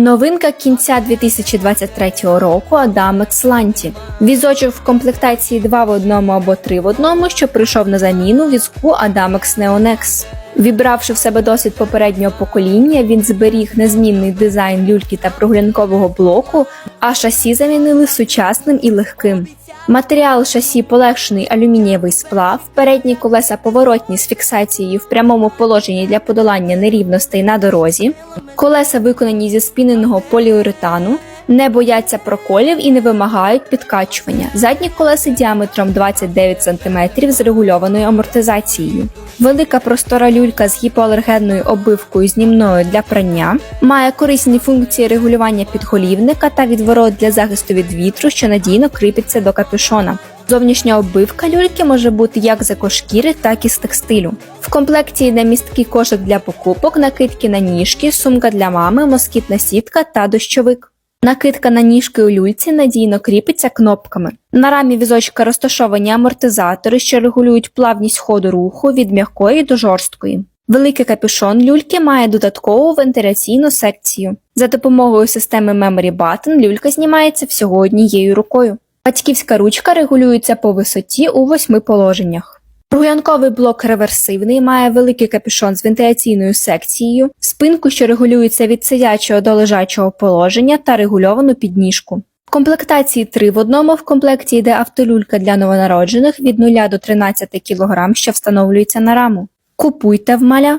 Новинка кінця 2023 року Адамекс Ланті. Візочок в комплектації 2 в одному або 3 в одному, що прийшов на заміну візку Адамекс Neonex. Вібравши в себе досвід попереднього покоління, він зберіг незмінний дизайн люльки та прогулянкового блоку, а шасі замінили сучасним і легким. Матеріал шасі полегшений алюмінієвий сплав, передні колеса поворотні з фіксацією в прямому положенні для подолання нерівностей на дорозі, колеса виконані зі спіненого поліуретану, не бояться проколів і не вимагають підкачування. Задні колеса діаметром 29 см з регульованою амортизацією. Велика простора люлька з гіпоалергенною оббивкою знімною для прання, має корисні функції регулювання підголівника та відворот для захисту від вітру, що надійно кріпиться до капюшона. Зовнішня оббивка люльки може бути як з екошкіри, так і з текстилю. В комплекті йде місткий кошик для покупок, накидки на ніжки, сумка для мами, москітна сітка та дощовик. Накидка на ніжки у люльці надійно кріпиться кнопками. На рамі візочка розташовані амортизатори, що регулюють плавність ходу руху від м'якої до жорсткої. Великий капюшон люльки має додаткову вентиляційну секцію. За допомогою системи Memory Button люлька знімається всього однією рукою. Батьківська ручка регулюється по висоті у восьми положеннях. Прогулянковий блок реверсивний має великий капюшон з вентиляційною секцією, спинку, що регулюється від сидячого до лежачого положення та регульовану підніжку. В комплектації 3 в одному в комплекті йде автолюлька для новонароджених від 0 до 13 кг, що встановлюється на раму. Купуйте в маля!